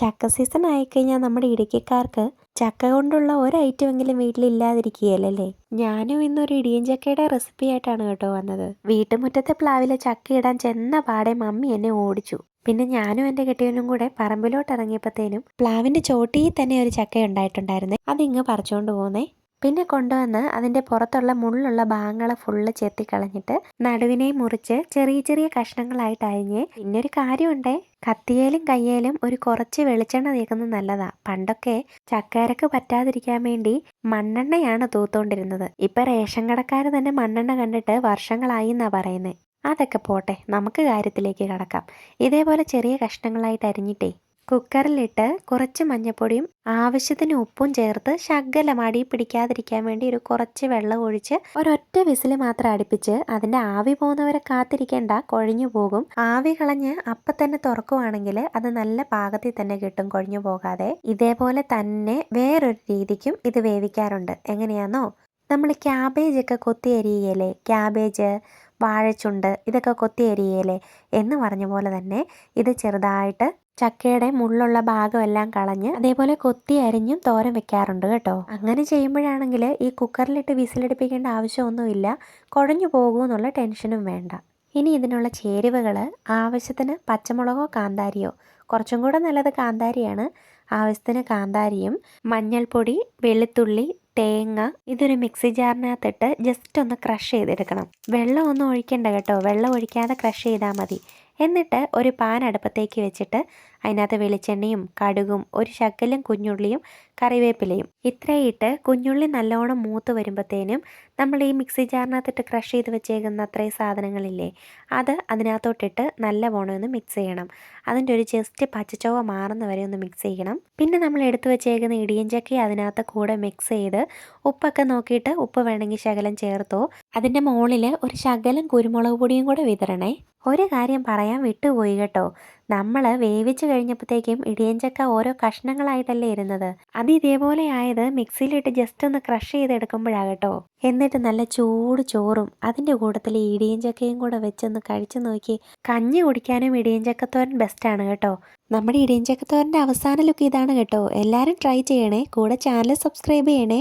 ചക്ക സീസൺ ആയിക്കഴിഞ്ഞാൽ നമ്മുടെ ഇടുക്കിക്കാർക്ക് ചക്ക കൊണ്ടുള്ള ഒരു ഐറ്റമെങ്കിലും വീട്ടിലില്ലാതിരിക്കുകയല്ലേ ഞാനും ഇന്നൊരു ഇടിയൻ ചക്കയുടെ റെസിപ്പി ആയിട്ടാണ് കേട്ടോ വന്നത്. വീട്ടുമുറ്റത്തെ പ്ലാവിലെ ചക്ക ഇടാൻ ചെന്ന പാടെ മമ്മി എന്നെ ഓടിച്ചു. പിന്നെ ഞാനും എന്റെ കെട്ടിയവനും കൂടെ പറമ്പിലോട്ട് ഇറങ്ങിയപ്പോഴത്തേനും പ്ലാവിന്റെ ചോട്ടിയിൽ തന്നെ ഒരു ചക്ക ഉണ്ടായിട്ടുണ്ടായിരുന്നേ. അതിങ്ങ് പറിച്ചുകൊണ്ട് പോന്നേ. പിന്നെ കൊണ്ടുവന്ന് അതിന്റെ പുറത്തുള്ള മുള്ളുള്ള ഭാഗങ്ങളെ ഫുള്ള് ചെത്തിക്കളഞ്ഞിട്ട് നടുവിനെ മുറിച്ച് ചെറിയ ചെറിയ കഷ്ണങ്ങളായിട്ട് അരിഞ്ഞ് പിന്നെ ഒരു കാര്യമുണ്ടേ. കത്തിയേലും കയ്യേലും ഒരു കുറച്ച് വെളിച്ചെണ്ണ തേക്കുന്നത് നല്ലതാ. പണ്ടൊക്കെ ചക്കരക്ക് പറ്റാതിരിക്കാൻ വേണ്ടി മണ്ണെണ്ണയാണ് തൂത്തോണ്ടിരുന്നത്. ഇപ്പം റേഷൻ കടക്കാർ തന്നെ മണ്ണെണ്ണ കണ്ടിട്ട് വർഷങ്ങളായി എന്നാ പറയുന്നത് അതൊക്കെ പോട്ടെ നമുക്ക് കാര്യത്തിലേക്ക് കടക്കാം. ഇതേപോലെ ചെറിയ കഷ്ണങ്ങളായിട്ട് അരിഞ്ഞിട്ടേ. കുക്കറിലിട്ട് കുറച്ച് മഞ്ഞപ്പൊടിയും ആവശ്യത്തിന് ഉപ്പും ചേർത്ത് ശകലം അടി പിടിക്കാതിരിക്കാൻ വേണ്ടി ഒരു കുറച്ച് വെള്ളം ഒഴിച്ച് ഒരൊറ്റ വിസിൽ മാത്രം അടുപ്പിച്ച് അതിന്റെ ആവി പോകുന്നവരെ കാത്തിരിക്കേണ്ട കൊഴിഞ്ഞു പോകും. ആവി കളഞ്ഞ് അപ്പം തന്നെ തുറക്കുവാണെങ്കിൽ അത് നല്ല പാകത്തിൽ തന്നെ കിട്ടും കൊഴിഞ്ഞു പോകാതെ. ഇതേപോലെ തന്നെ വേറൊരു രീതിക്കും ഇത് വേവിക്കാറുണ്ട്. എങ്ങനെയാണോ നമ്മൾ ക്യാബേജ് ഒക്കെ കൊത്തി അരിയല്ലേ ക്യാബേജ് വാഴച്ചുണ്ട് ഇതൊക്കെ കൊത്തി അരിയല്ലേ എന്ന് പറഞ്ഞ പോലെ തന്നെ ഇത് ചെറുതായിട്ട് ചക്കയുടെ മുള്ളുള്ള ഭാഗമെല്ലാം കളഞ്ഞ് അതേപോലെ കൊത്തി അരിഞ്ഞും തോരൻ വെക്കാറുണ്ട് കേട്ടോ. അങ്ങനെ ചെയ്യുമ്പോഴാണെങ്കിൽ ഈ കുക്കറിലിട്ട് വിസിലടിപ്പിക്കേണ്ട ആവശ്യമൊന്നുമില്ല. കുഴഞ്ഞു പോകുമെന്നുള്ള ടെൻഷനും വേണ്ട. ഇനി ഇതിനുള്ള ചേരുവകൾ ആവശ്യത്തിന് പച്ചമുളകോ കാന്താരിയോ? കുറച്ചും കൂടെ നല്ലത് കാന്താരിയാണ്. ആവശ്യത്തിന് കാന്താരിയും മഞ്ഞൾപ്പൊടി വെളുത്തുള്ളി തേങ്ങ ഇതൊരു മിക്സി ജാറിനകത്തിട്ട് ജസ്റ്റ് ഒന്ന് ക്രഷ് ചെയ്തെടുക്കണം. വെള്ളം ഒന്നും ഒഴിക്കേണ്ട കേട്ടോ. വെള്ളം ഒഴിക്കാതെ ക്രഷ് ചെയ്താൽ മതി. എന്നിട്ട് ഒരു പാൻ അടുപ്പത്തേക്ക് വെച്ചിട്ട് അതിനകത്ത് വെളിച്ചെണ്ണയും കടുകും ഒരു ശക്കലും കുഞ്ഞുള്ളിയും കറിവേപ്പിലയും. ഇത്രയിട്ട് കുഞ്ഞുള്ളി നല്ലോണം മൂത്ത് വരുമ്പോഴത്തേനും നമ്മൾ ഈ മിക്സി ജാറിനകത്തിട്ട് ക്രഷ് ചെയ്ത് വെച്ചേക്കുന്ന അത്രയും സാധനങ്ങളില്ലേ അത് അതിനകത്തോട്ടിട്ട് നല്ല ഒന്ന് മിക്സ് ചെയ്യണം. അതിന്റെ ഒരു ജസ്റ്റ് പച്ചച്ചോവ മാറുന്ന വരെ ഒന്ന് മിക്സ് ചെയ്യണം. പിന്നെ നമ്മൾ എടുത്തു വെച്ചേക്കുന്ന ഇടിയഞ്ചക്കി അതിനകത്ത് കൂടെ മിക്സ് ചെയ്ത് ഉപ്പൊക്കെ നോക്കിയിട്ട് ഉപ്പ് വേണമെങ്കിൽ ശകലം ചേർത്തോ. അതിന്റെ മുകളിൽ ഒരു ശകലം കുരുമുളക് പൊടിയും കൂടെ വിതരണേ ഒരു കാര്യം പറയാൻ വിട്ടുപോയി കേട്ടോ. നമ്മൾ വേവിച്ച് കഴിഞ്ഞപ്പോഴത്തേക്കും ഇടിയഞ്ചക്ക ഓരോ കഷ്ണങ്ങളായിട്ടല്ലേ ഇരുന്നത്. അത് ഇതേപോലെ ആയത് മിക്സിയിലിട്ട് ജസ്റ്റ് ഒന്ന് ക്രഷ് ചെയ്തെടുക്കുമ്പോഴാണ് കേട്ടോ. എന്നിട്ട് നല്ല ചൂട് ചോറും അതിന്റെ കൂട്ടത്തിൽ ഇടിയഞ്ചക്കയും കൂടെ വെച്ചൊന്ന് കഴിച്ചു നോക്കി. കഞ്ഞി കുടിക്കാനും ഇടിയഞ്ചക്കത്തോരൻ ബെസ്റ്റാണ് കേട്ടോ. നമ്മുടെ ഇടിയഞ്ചക്കത്തോരന്റെ അവസാന ലുക്ക് ഇതാണ് കേട്ടോ. എല്ലാവരും ട്രൈ ചെയ്യണേ. കൂടെ ചാനൽ സബ്സ്ക്രൈബ് ചെയ്യണേ.